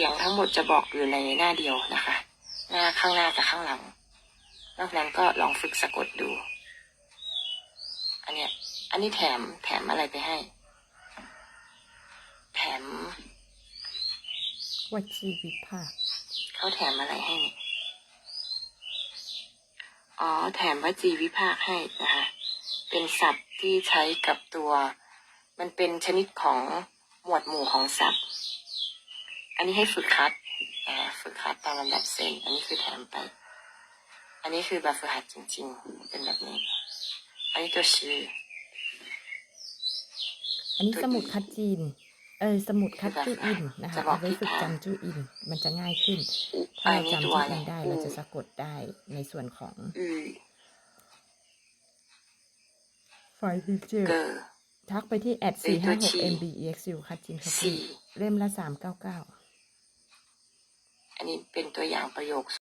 สียงทั้งหมดจะบอกอยู่ในหน้าเดียวนะคะ หน้าข้างหน้ากับข้างหลัง นอกนั้นก็ลองฝึกสะกดดู อันเนี้ย อันนี้แถมแถมอะไรไปให้ แถมวจีวิภาคเขาแถมอะไรให้เนี่ยอ๋อ แถมวจีวิภาคให้นะคะ เป็นศัพท์ที่ใช้กับตัว มันเป็นชนิดของหมวดหมู่ของศัพท์ อันนี้ให้ฝึกคัดอ่าฝึกคัดตามลำดับเส้นอันนี้คือแถมไป อันนี้คือแบบฝึกหัดจริง ๆ เป็นแบบนี้ อันนี้ตัวชื่อ อันนี้สมุดคัดจีน เออสมุดคัดจูอินนะคะจะบอกเอาไว้ฝึกทิศทางจำจูอิน มันจะง่ายขึ้นอุถ้าอันเรานี้จำตัจูวอิอะไรนได้อูเราจะสะกดได้ในส่วนของอือไฟพิเจอร์เกอร์ทักไปที่แอดเอ้สี่ยตัห้าวหชีก mbexu คัดจีนคัดจีสี่นเล่มละสามเก้าเก้าอัน นี้เป็นตัวอย่างประโยค